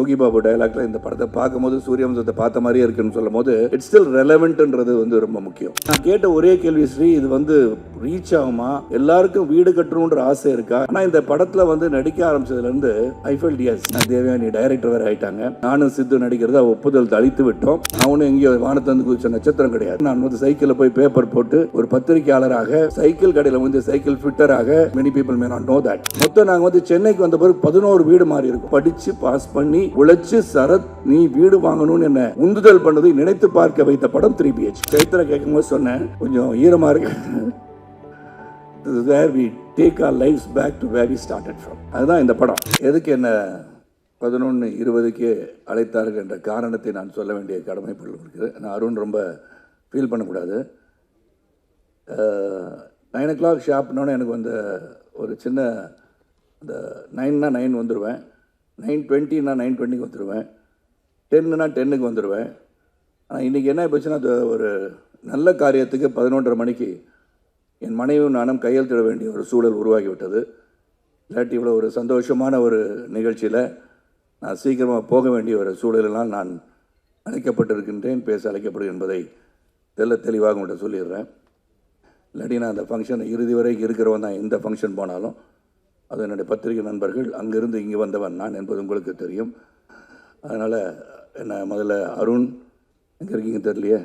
யோகி பாபு டைலாக்ல இந்த படத்தை பார்க்கும்போது சூரியவம்சத்தை பார்த்த மாதிரியே இருக்குன்னு சொல்லும் போது இட்ஸ் ஸ்டில் ரெலவெண்ட்ன்றது வந்து ரொம்ப முக்கியம். நான் கேட்ட ஒரே கேள்வி ஸ்ரீ இது வந்து ரீச் ஆகுமா? எல்லாருக்கும் வீடு கட்டணுன்ற ஆசை இருக்கா? ஆனா இந்த படத்துல வந்து நடிக்க ஆரம்பிச்சதுல இருந்து I fell as Devayani director வேற ஆயிட்டாங்க. நானும் சித்து நடிக்கிறத ஒப்புதல் தளித்து விட்டோம். அவனும் எங்கேயோ வானத்தந்து குதிச்ச நட்சத்திரம் கிடையாது. நான் வந்து சைக்கிள்ல போய் பேப்பர் போட்டு ஒரு பத்திரிகையாளராக சைக்கிள் கடையில வந்து cycle ஃபிட்டராக many people may not know that மொத்தம் நாங்க வந்து சென்னைக்கு வந்த பிறகு பதினோரு வீடு மாறி இருக்கும். படிச்சு பாஸ் பண்ணி உழைச்சு சரத் நீ வீடு வாங்கணும்னு என்ன உந்துதல் பண்ணதை நினைத்து பார்க்க வைத்த படம் த்ரீ பிஹெச் கைத்துல கேட்கும்போது சொன்னேன் கொஞ்சம் ஈரமா இருக்கு. This is where we take our lives back to where we அதுதான் இந்த படம். எதுக்கு என்ன பதினொன்று இருபதுக்கு அழைத்தார்கள் என்ற காரணத்தை நான் சொல்ல வேண்டிய கடமைப்பட்டு இருக்குது. நான் அருண் ரொம்ப ஃபீல் பண்ணக்கூடாது. நைன் ஓ கிளாக் ஷாப்னோடனே எனக்கு வந்து ஒரு சின்ன அந்த நைன்னா நைன் வந்துடுவேன் நைன் டுவெண்ட்டினா நைன் டுவெண்ட்டிக்கு வந்துடுவேன் டென்னுனா டென்னுக்கு வந்துடுவேன் ஆனால் இன்றைக்கி என்ன போச்சுன்னா அது ஒரு நல்ல காரியத்துக்கு பதினொன்றரை மணிக்கு என் மனைவியும் நானும் கையெழுத்திட வேண்டிய ஒரு சூழல் உருவாகிவிட்டது. இல்லாட்டி இவ்வளோ ஒரு சந்தோஷமான ஒரு நிகழ்ச்சியில் நான் சீக்கிரமாக போக வேண்டிய ஒரு சூழலெல்லாம் நான் அழைக்கப்பட்டிருக்கின்றேன். பேச அழைக்கப்படும் என்பதை தெல்ல தெளிவாக உங்கள்கிட்ட சொல்லிடுறேன். இல்லாட்டி நான் அந்த ஃபங்க்ஷன் இறுதி வரை இருக்கிறவன் தான் எந்த ஃபங்க்ஷன் போனாலும் அது என்னுடைய பத்திரிகை நண்பர்கள் அங்கிருந்து இங்கே வந்தவன் நான் என்பது உங்களுக்கு தெரியும். அதனால் என்ன முதல்ல அருண் எங்கே இருக்கீங்க தெரியலையே?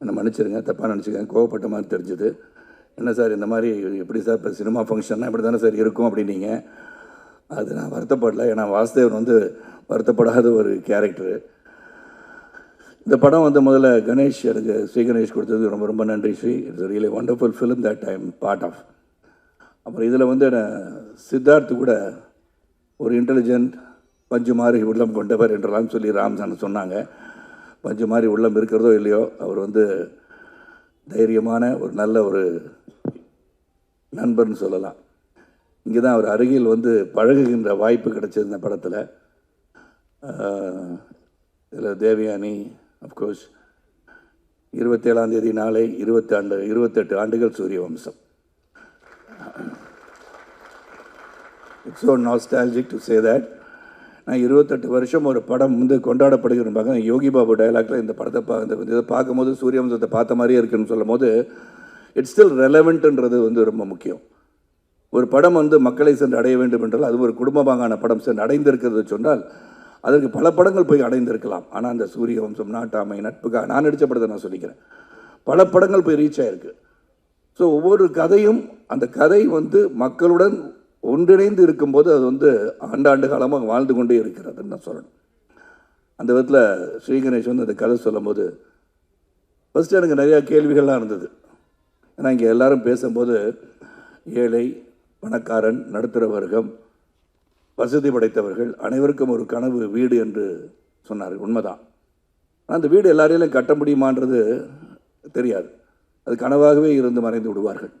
என்னை மன்னிச்சிருங்க தப்பாக நினச்சிக்கங்க கோவப்பட்ட மாதிரி தெரிஞ்சுது. என்ன சார் இந்த மாதிரி எப்படி சார் இப்போ சினிமா ஃபங்க்ஷன்னா இப்படி தானே சார் இருக்கும் அப்படின்னீங்க. அது நான் வருத்தப்படல ஏன்னா வாசுதேவன் வந்து வருத்தப்படாத ஒரு கேரக்டரு இந்த படம் வந்து முதல்ல கணேஷ் எனக்கு ஸ்ரீ கணேஷ் கொடுத்தது ரொம்ப ரொம்ப நன்றி Sri. It's really wonderful film that I'm part of அப்புறம் இதில் வந்து என்ன கூட ஒரு இன்டெலிஜென்ட் பஞ்சு மாதிரி உள்ளம் கொண்டவர் என்றெல்லாம் சொல்லி ராம்சான் சொன்னாங்க. பஞ்சு மாதிரி உள்ளம் இருக்கிறதோ இல்லையோ அவர் வந்து தைரியமான ஒரு நல்ல ஒரு நண்பர்னு சொல்லலாம். இங்கே தான் அவர் அருகில் வந்து பழகுகின்ற வாய்ப்பு கிடைச்சது இந்த படத்தில். இதில் தேவயானி அஃப்கோர்ஸ் இருபத்தேழாம் தேதி நாளை இருபத்தாண்டு இருபத்தெட்டு ஆண்டுகள் Surya Vamsam so nostalgic to say that நான் இருபத்தெட்டு வருஷம் ஒரு படம் வந்து கொண்டாடப்படுகிற பார்க்க யோகி பாபு டைலாக்ல இந்த படத்தை பா இந்த இதை பார்க்கும்போது சூரியவம்சத்தை பார்த்த மாதிரியே இருக்குன்னு சொல்லும் போது இட்ஸ் ஸ்டில் ரெலவெண்ட்டுன்றது வந்து ரொம்ப முக்கியம். ஒரு படம் வந்து மக்களை சென்று அடைய வேண்டும் என்றால் அது ஒரு குடும்பமாகான படம் சென்று அடைந்திருக்கிறது சொன்னால் அதற்கு பல படங்கள் போய் அடைந்திருக்கலாம். ஆனால் அந்த சூரிய வம்சம் நாட்டாமை நட்புக்காக நான் நடித்த படத்தை நான் சொல்லிக்கிறேன். பல படங்கள் போய் ரீச் ஆகிருக்கு ஸோ ஒவ்வொரு கதையும் அந்த கதை வந்து மக்களுடன் ஒன்றிணைந்து இருக்கும்போது அது வந்து ஆண்டாண்டு காலமாக வாழ்ந்து கொண்டே இருக்கிறதுன்னு நான் சொல்லணும். அந்த விதத்தில் ஸ்ரீ கணேஷ் வந்து அந்த கதை சொல்லும்போது ஃபஸ்ட்டு எனக்கு நிறையா கேள்விகள்லாம் இருந்தது. ஏன்னா இங்கே எல்லோரும் பேசும்போது ஏழை பணக்காரன் நடுத்தர வர்க்கம் வசதி படைத்தவர்கள் அனைவருக்கும் ஒரு கனவு வீடு என்று சொன்னார் உண்மைதான். ஆனால் அந்த வீடு எல்லாரையிலும் கட்ட முடியுமான்றது தெரியாது. அது கனவாகவே இருந்து மறைந்து விடுவார்கள்.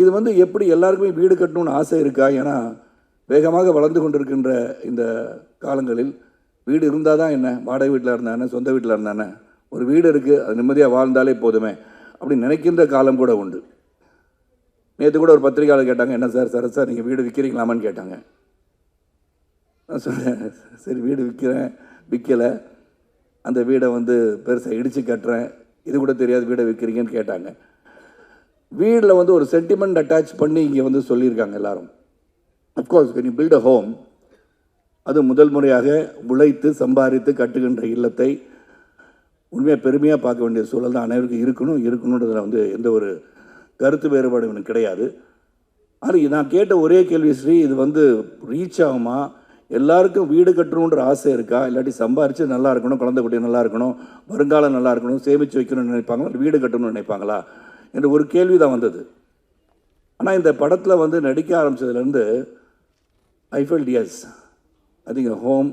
இது வந்து எப்படி எல்லாருக்குமே வீடு கட்டணும்னு ஆசை இருக்கா? ஏன்னா வேகமாக வளர்ந்து கொண்டிருக்கின்ற இந்த காலங்களில் வீடு இருந்தால் தான் என்ன? வாடகை வீட்டில் இருந்தானே சொந்த வீட்டில் இருந்தானே ஒரு வீடு இருக்குது அது நிம்மதியாக வாழ்ந்தாலே போதுமே அப்படி நினைக்கின்ற காலம் கூட உண்டு. நேற்று கூட ஒரு பத்திரிகையாளர் கேட்டாங்க என்ன சார் சார் சார் நீங்கள் வீடு விற்கிறீங்களாமான்னு கேட்டாங்க. நான் சொன்னேன் சரி வீடு விற்கிறேன் விற்கலை அந்த வீடை வந்து பெருசாக இடித்து கட்டுறேன். இது கூட தெரியாது வீடை விற்கிறீங்கன்னு கேட்டாங்க. வீடில் வந்து ஒரு சென்டிமெண்ட் அட்டாச் பண்ணி இங்கே வந்து சொல்லியிருக்காங்க எல்லாரும். Of course when you build a home அது முதல் முறையாக உழைத்து சம்பாதித்து கட்டுகின்ற இல்லத்தை உண்மையாக பெருமையாக பார்க்க வேண்டிய சூழல் தான் அனைவருக்கும் இருக்கணும் இருக்கணுன்றதில் வந்து எந்த ஒரு கருத்து வேறுபாடு எனக்கு கிடையாது. ஆனால் நான் கேட்ட ஒரே கேள்வி ஸ்ரீ இது வந்து ரீச் ஆகுமா? எல்லாருக்கும் வீடு கட்டணுன்ற ஆசை இருக்கா? இல்லாட்டி சம்பாரித்து நல்லா இருக்கணும் குழந்தை குட்டி நல்லா இருக்கணும் வருங்காலம் நல்லா இருக்கணும் சேமித்து வைக்கணும்னு நினைப்பாங்களா? வீடு கட்டணும்னு நினைப்பாங்களா? என்ற ஒரு கேள்வி தான் வந்தது. ஆனால் இந்த படத்தில் வந்து நடிக்க ஆரம்பிச்சதுலேருந்து I felt as I think home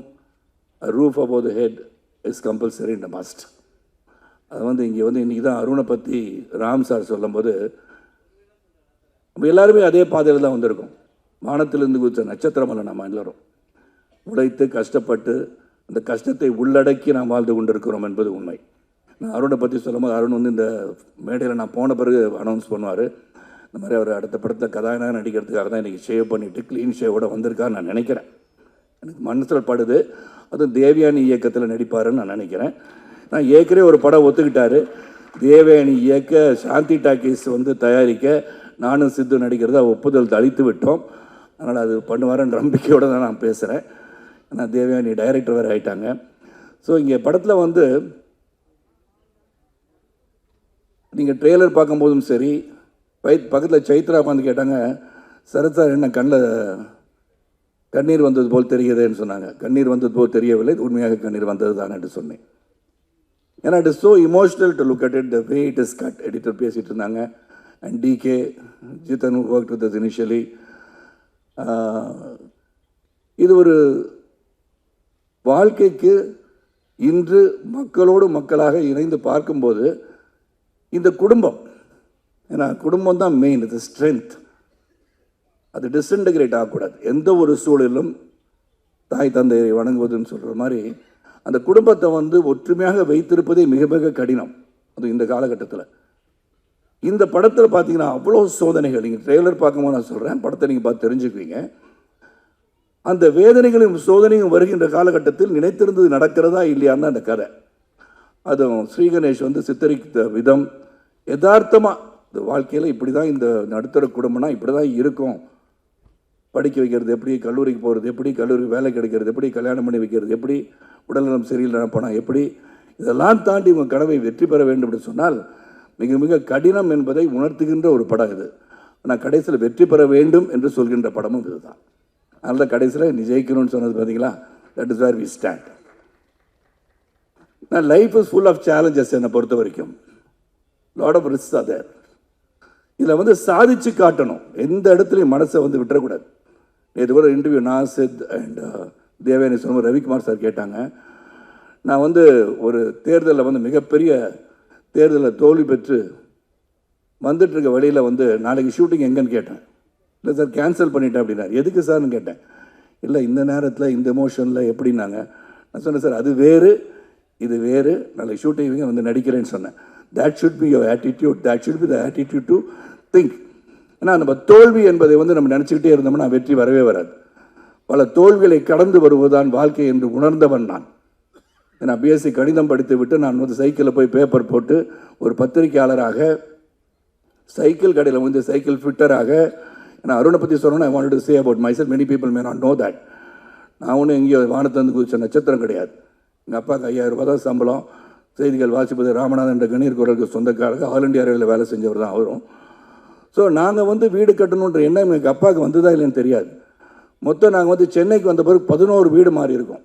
roof above the head is compulsory இந்த மஸ்ட் அது வந்து இங்கே வந்து இன்றைக்கி தான் அருணை பற்றி ராம் சார் சொல்லும்போது நம்ம எல்லாருமே அதே பாதையில் தான் வந்திருக்கோம். வானத்திலிருந்து குதித்த நட்சத்திரம் அல்ல நம்ம எல்லோரும். உழைத்து கஷ்டப்பட்டு அந்த கஷ்டத்தை உள்ளடக்கி நாம் வாழ்ந்து கொண்டிருக்கிறோம் என்பது உண்மை. நான் அருணை பற்றி சொல்லும்போது அருண் வந்து இந்த மேடையில் நான் போன பிறகு அனௌன்ஸ் பண்ணுவார். இந்த மாதிரி அவர் அடுத்த படத்தில் கதாநாயகன் நடிக்கிறதுக்காக தான் இன்றைக்கி ஷேவ் பண்ணிவிட்டு க்ளீன் ஷேவோட வந்திருக்காருன்னு நான் நினைக்கிறேன். எனக்கு மனசில் படுது. அதுவும் தேவயானி இயக்கத்தில் நடிப்பாருன்னு நான் நினைக்கிறேன். நான் ஏற்கனவே ஒரு படம் ஒத்துக்கிட்டாரு. தேவயானி இயக்க சாந்தி டாக்கீஸ் வந்து தயாரிக்க நானும் சித்து நடிக்கிறத ஒப்புதல் தளித்து விட்டோம். அதனால் அது பண்ணுவாருன்ற நம்பிக்கையோடு தான் நான் பேசுகிறேன் ஆனால் தேவயானி டைரக்டர் வேறு ஆகிட்டாங்க ஸோ இங்கே படத்தில் வந்து நீங்கள் ட்ரெய்லர் பார்க்கும்போதும் சரி பை பக்கத்தில் சைத்ரா உட்காந்து கேட்டாங்க சரத் சார் என்ன கண்ணில் கண்ணீர் வந்தது போல் தெரிகிறதுன்னு சொன்னாங்க. கண்ணீர் வந்தது போல் தெரியவில்லை உண்மையாக கண்ணீர் வந்தது தான் என்று சொன்னேன். ஏன்னா it is so emotional to look at it the way it is cut editor பேசிகிட்டு இருந்தாங்க. And D K Jithan work with us initially இது ஒரு வாழ்க்கைக்கு இன்று மக்களோடு மக்களாக இணைந்து பார்க்கும்போது இந்த குடும்பம் ஏன்னா குடும்பம் தான் மெயின் இது ஸ்ட்ரென்த் அது டிஸ்இன்டகிரேட் ஆகக்கூடாது. எந்த ஒரு சூழலிலும் தாய் தந்தையை வணங்குவதுன்னு சொல்கிற மாதிரி அந்த குடும்பத்தை வந்து ஒற்றுமையாக வைத்திருப்பதே மிக மிக கடினம். அது இந்த காலகட்டத்தில். இந்த படத்தில் பார்த்தீங்கன்னா அவ்வளோ சோதனைகள். நீங்கள் ட்ரெய்லர் பார்க்கும்போது நான் சொல்கிறேன் படத்தை நீங்கள் பார்த்து தெரிஞ்சுக்குவீங்க. அந்த வேதனைகளும் சோதனையும் வருகின்ற காலகட்டத்தில் நினைத்திருந்தது நடக்கிறதா இல்லையான்னு அந்த கதை. அதுவும் ஸ்ரீகணேஷ் வந்து சித்தரித்த விதம். யதார்த்தமாக இந்த வாழ்க்கையில் இப்படி தான் இந்த நடுத்தர குடும்பம்னா இப்படி தான் இருக்கும். படிக்க வைக்கிறது எப்படி கல்லூரிக்கு போகிறது எப்படி கல்லூரிக்கு வேலை கிடைக்கிறது எப்படி கல்யாணம் பண்ணி வைக்கிறது எப்படி உடல்நலம் சரியில்லை போனால் எப்படி இதெல்லாம் தாண்டி உங்கள் கனவை வெற்றி பெற வேண்டும் என்று சொன்னால் மிக மிக கடினம் என்பதை உணர்த்துகின்ற ஒரு படம் இது. ஆனால் கடைசியில் வெற்றி பெற வேண்டும் என்று சொல்கின்ற படமும் இதுதான். அதனால் கடைசியில் நீ ஜெயிக்கணும்னு சொன்னது பார்த்தீங்களா that is where we stand நான் life is full of challenges என்னை பொறுத்த வரைக்கும். லாட் ஆஃப் ரிஸ்க் அதர் இதில் வந்து சாதிச்சு காட்டணும். எந்த இடத்துலையும் மனசை வந்து விட்டுறக்கூடாது. நேற்று கூட இன்டர்வியூ நாசித் அண்ட் தேவயானி சொன்ன ரவிக்குமார் சார் கேட்டாங்க. நான் வந்து ஒரு தேர்தலில் வந்து மிகப்பெரிய தேர்தலில் தோல்வி பெற்று வந்துட்டுருக்க வழியில் வந்து நாளைக்கு ஷூட்டிங் எங்கன்னு கேட்டேன். இல்லை சார் கேன்சல் பண்ணிட்டேன் அப்படின்னாரு. எதுக்கு சார்னு கேட்டேன். இல்லை இந்த நேரத்தில் இந்த எமோஷனில் எப்படின்னாங்க. நான் சொன்னேன் சார் அது வேறு. இது வேறு. நாளைக்கு ஷூட்டிங்க வந்து நடிக்கிறேன்னு சொன்னேன். That should be your attitude that should be the attitude to think ஏன்னா நம்ம தோல்வி என்பதை வந்து நம்ம நினச்சிக்கிட்டே இருந்தோம்னா வெற்றி வரவே வராது. பல தோல்விகளை கடந்து வருவதுதான் வாழ்க்கை என்று உணர்ந்தவன் நான். நான் பிஎஸ்சி கணிதம் படித்து விட்டு நான் வந்து சைக்கிளில் போய் பேப்பர் போட்டு ஒரு பத்திரிகையாளராக சைக்கிள் கடையில் வந்து சைக்கிள் ஃபிட்டராக நான் அருணை பற்றி சொன்னோன்னா I want to say about myself many people may not know that நான் ஒன்றும் எங்கேயோ வந்து குதிச்ச நட்சத்திரம் கிடையாது. எங்கள் அப்பாவுக்கு ஐயாயிரரூபா தான் சம்பளம். செய்திகள் வாசிப்பது ராமநாதன் என்ற கணீர் குரலுக்கு சொந்தக்காரங்க ஆல் இண்டியா ரயில்வேல வேலை செஞ்சவர் தான் அவரும். ஸோ நாங்கள் வந்து வீடு கட்டணுன்ற எண்ணம் எங்கள் அப்பாவுக்கு வந்ததா இல்லைன்னு தெரியாது. மொத்தம் நாங்கள் வந்து சென்னைக்கு வந்த பிறகு பதினோரு வீடு மாறி இருக்கோம்.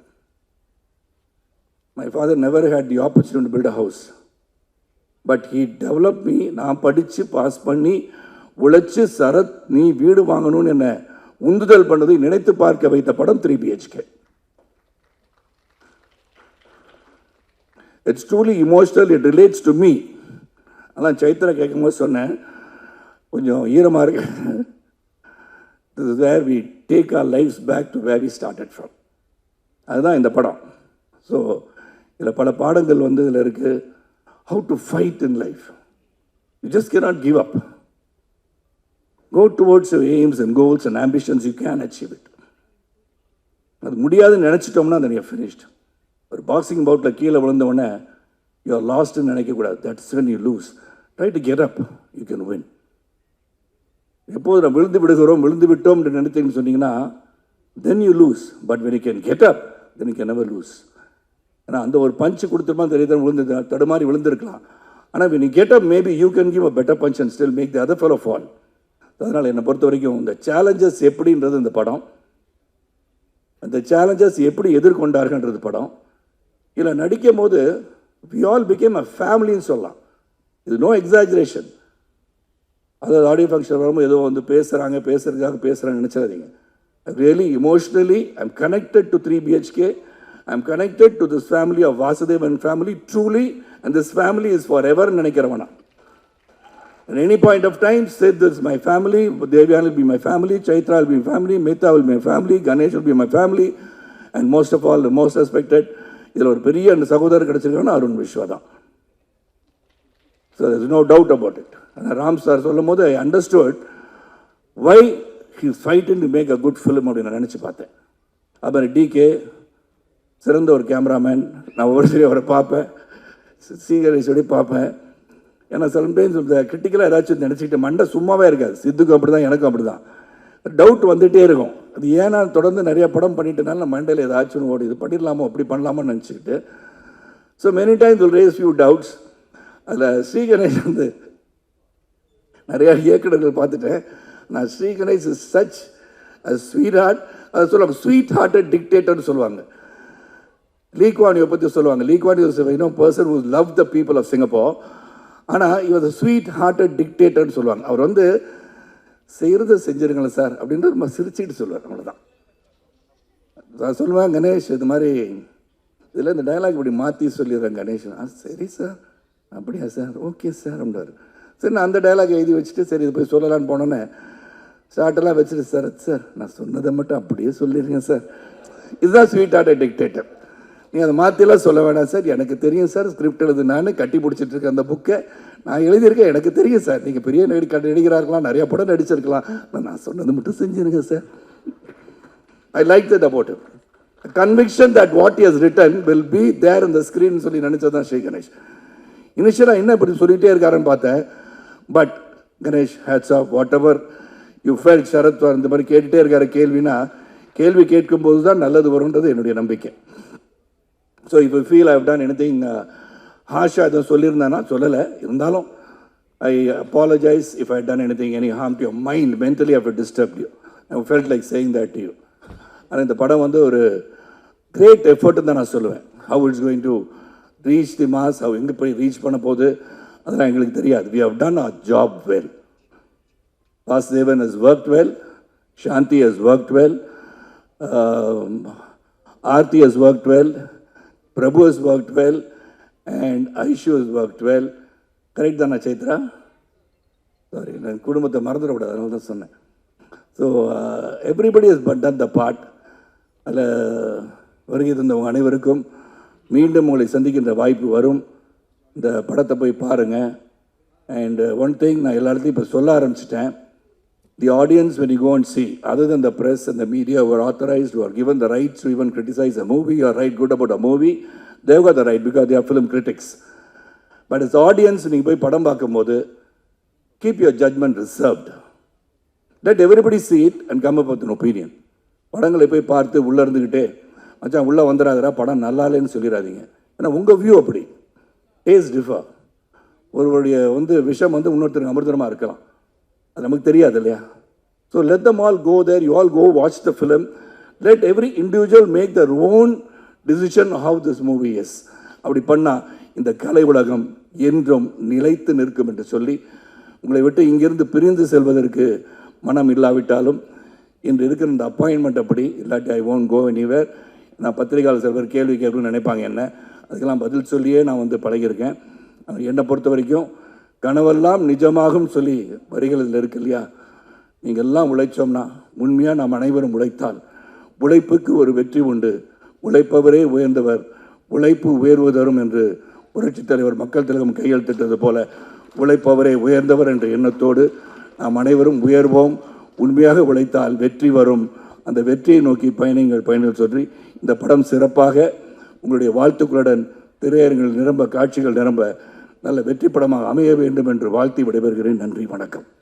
My father never had the opportunity build a house but he develop me நான் படித்து பாஸ் பண்ணி உழைச்சி சரத் நீ வீடு வாங்கணும்னு என்ன உந்துதல் பண்ணதை நினைத்து பார்க்க வைத்த படம் three BHK it's truly emotional it relates to me அதான் சைத்ரா கேட்கும்போது சொன்னேன். கொஞ்சம் ஈரமாக இருக்கு. This is where we take our lives back to where we started from அதுதான் இந்த படம். ஸோ இதில் பல பாடங்கள் வந்து இதில் இருக்குது how to fight in life you just can not give up go towards your aims and goals and ambitions you can achieve it அது முடியாதுன்னு நினச்சிட்டோம்னா அதை நீங்கள் ஃபினிஷ்டு ஒரு பாக்ஸிங் பவுட்டில் கீழே விழுந்தவொடனே யூ ஆர் லாஸ்ட்னு நினைக்கக்கூடாது that's when you lose try to get up you can win எப்போது நம்ம விழுந்து விடுகிறோம் விழுந்து விட்டோம் என்று நினைத்தீங்கன்னு சொன்னீங்கன்னா then you lose but when you can get up then you can never lose ஏன்னா அந்த ஒரு பஞ்சு கொடுத்துருமா தெரியுது விழுந்து தடுமாறி விழுந்திருக்கலாம். ஆனால் when you get up maybe you can give a better punch and still make the other off fall அதனால் என்னை பொறுத்த வரைக்கும் இந்த சேலஞ்சஸ் எப்படின்றது இந்த படம். அந்த சேலஞ்சஸ் எப்படி எதிர்கொண்டார்கள்ன்றது படம். இதில் நடிக்கும் போது வி ஆல் பிகேம் அ ஃபேமிலின்னு சொல்லலாம். இது நோ எக்ஸாஜரேஷன் அதாவது ஆடியோ ஃபங்க்ஷன் வரும்போது ஏதோ வந்து பேசுகிறாங்க பேசுகிறதுக்காக பேசுகிறாங்க நினச்சிடாதீங்க. Really emotionally I'm connected to three BHK I'm connected to this family of Vasudevan family truly and this family is for ever நினைக்கிறவனா. At any point of time said this my family family, Devyani will family my family, Chaitra will be my family, Mehta will be my family, Ganesh will be my family, இதில் ஒரு பெரிய அந்த சகோதரர் கிடச்சிருக்காங்கன்னா அருண் விஸ்வா தான். So is no doubt about it ஆனால் Ram sir சொல்லும் போது I understood why he fighting to make a good film அப்படின்னு நான் நினச்சி பார்த்தேன். அப்புறம் டிகே சிறந்த ஒரு கேமராமேன் நான் ஒரு சரி அவரை பார்ப்பேன். சீகரேஷோடய பார்ப்பேன். ஏன்னா சம்டைம்ஸ் இந்த கிரிட்டிக்கலாக ஏதாச்சும் நினச்சிக்கிட்டு மண்டை சும்மாவே இருக்காது. சித்துக்கும் அப்படி தான் எனக்கும் அப்படி தான் டவுட் வந்துகிட்டே இருக்கும். அது ஏன்னா தொடர்ந்து நிறைய படம் பண்ணிட்டனால நம்ம மண்டையில் ஏதாச்சும் ஓடி இது பண்ணிடலாமோ? அப்படி பண்ணலாமோன்னு நினச்சிக்கிட்டு. So many times will raise you doubts அதில் ஸ்ரீ கணேஷ் வந்து நிறையா இயக்குனர்கள் பார்த்துட்டேன். நான் Sri Ganesh is such sweet heart அதை சொல்லுவாங்க ஸ்வீட் ஹார்ட்டட் டிக்டேட்டர்னு சொல்லுவாங்க. லீக்வானியை பற்றி சொல்லுவாங்க Lee Kuan Yew is person who love the people of Singapore ஆனால் இவர் ஸ்வீட் ஹார்ட்டட் டிக்டேட்டர்னு சொல்லுவாங்க. அவர் வந்து செய்கிறத செஞ்சிருங்களேன் சார் அப்படின்னு ரொம்ப சிரிச்சுக்கிட்டு சொல்லுவார் அவ்வளோதான் நான் சொல்லுவேன் கணேஷ் இது மாதிரி இதில் இந்த டயலாக் இப்படி மாற்றி சொல்லிடுறேன் கணேஷன் ஆ சரி சார். அப்படியா சார்? ஓகே சார் அப்படின்னாரு சரி நான் அந்த டயலாக் எழுதி வச்சுட்டு சரி இது போய் சொல்லலான்னு போனோன்னே ஷார்ட்டெல்லாம் வச்சுட்டு சார் சார் நான் சொன்னதை மட்டும் அப்படியே சொல்லிடுங்க சார். இதுதான் ஸ்வீட் ஆர்ட் டிக்டேட்டர் நீ அதை மாற்றிலாம் சொல்ல வேணாம் சார். எனக்கு தெரியும் சார் ஸ்கிரிப்ட் எழுது நான் கட்டி பிடிச்சிட்டு இருக்கேன் அந்த புக்கை நான் எழுதியிருக்கேன். எனக்கு தெரியும் சார். நீங்கள் பெரிய நடி நடிகராக இருக்கலாம் நிறையா படம் நடிச்சிருக்கலாம். ஆனா நான் சொன்னது மட்டும் செஞ்சிருங்க sir. I like that about conviction that what is written will be there இந்த ஸ்க்ரீன் சொல்லி நினைச்சது தான் ஸ்ரீ கணேஷ். இனிஷியலாக என்ன இப்படி சொல்லிகிட்டே இருக்காருன்னு பார்த்தேன். But Ganesh hats off whatever you feel சரத்வார் இந்த மாதிரி கேட்டுகிட்டே இருக்கார் கேள்வினா கேள்வி கேட்கும்போது தான் நல்லது வரும்ன்றது என்னுடைய நம்பிக்கை. ஸோ இப்போ feel I've done anything ஹாஷா இதை சொல்லியிருந்தானா? சொல்லலை. இருந்தாலும் I apologize if I done anything any harm to your mind mentally have disturb you I felt like saying that to you ஆனால் இந்த படம் வந்து ஒரு கிரேட் எஃபர்ட்னு தான் நான் சொல்லுவேன். How it's going to reach the mass how எங்கே போய் ரீச் பண்ண போகுது அதெல்லாம் எங்களுக்கு தெரியாது. We have done a job well Vasudevan has work well Shanthi has work well Aarthi has work well Prabhu has work well and and Aishu has worked correct தானே Chaitra? Sorry நான் குடும்பத்தை மறந்துடக்கூடாது அதனால தான் சொன்னேன். So everybody is but done the part அதில் வருகை தந்தவங்க அனைவருக்கும் மீண்டும் உங்களை சந்திக்கின்ற வாய்ப்பு வரும். இந்த படத்தை போய் பாருங்கள் அண்டு ஒன் திங் நான் எல்லா இடத்தையும் இப்போ சொல்ல ஆரம்பிச்சிட்டேன். The audience when you go see other than the press அந்த மீடியா ஒரு authorised are given the rights even criticise a movie or write good about a movie write good about a film they've but is audience நீங்கள் போய் படம் பார்க்கும்போது keep your judgment reserved Let everybody see it and come up opinion படங்களை போய் பார்த்து உள்ளே இருந்துக்கிட்டே மச்சான் உள்ளே வந்துடாதரா படம் நல்லா இல்லைன்னு சொல்லிடாதீங்க ஏன்னா உங்கள் வியூ அப்படி. டேஸ்ட் டிஃபர் ஒருவருடைய வந்து விஷம் வந்து இன்னொருத்தருக்கு அமிர்தமாக இருக்கலாம். அது நமக்கு தெரியாது இல்லையா? So let them all go there you all go watch the film let every individual make their own decision how this movie is அப்படி பண்ணால் இந்த கலை உலகம் என்றும் நிலைத்து நிற்கும் என்று சொல்லி உங்களை விட்டு இங்கிருந்து பிரிந்து செல்வதற்கு மனம் இல்லாவிட்டாலும் இன்று இருக்கிற இந்த அப்பாயின்மெண்ட் அப்படி இல்லாட்டி ஐ ஓன்ட் கோ எனிவேர் நான் பத்திரிகையாளர் சில பேர் கேள்வி கேட்கணும்னு நினைப்பாங்க என்ன? அதுக்கெல்லாம் பதில் சொல்லியே நான் வந்து பழகியிருக்கேன். என்னை பொறுத்த வரைக்கும் கனவெல்லாம் நிஜமாகும் சொல்லி வரிகள் இதில் இருக்கு இல்லையா? நீங்கள் எல்லாம் உழைச்சோம்னா உண்மையாக நாம் அனைவரும் உழைத்தால் உழைப்புக்கு ஒரு வெற்றி உண்டு. உழைப்பவரே உயர்ந்தவர். உழைப்பு உயர்வு தரும் என்று புரட்சித் தலைவர் மக்கள் திலகம் கையெழுத்திட்டது போல உழைப்பவரே உயர்ந்தவர் என்ற எண்ணத்தோடு நாம் அனைவரும் உயர்வோம். உண்மையாக உழைத்தால் வெற்றி வரும். அந்த வெற்றியை நோக்கி பயணிங்கள் பயணிகள் சொல்லி இந்த படம் சிறப்பாக உங்களுடைய வாழ்த்துக்களுடன் திரையரங்கில் நிரம்ப காட்சிகள் நிரம்ப நல்ல வெற்றி படமாக அமைய வேண்டும் என்று வாழ்த்தி விடைபெறுகிறேன். நன்றி வணக்கம்.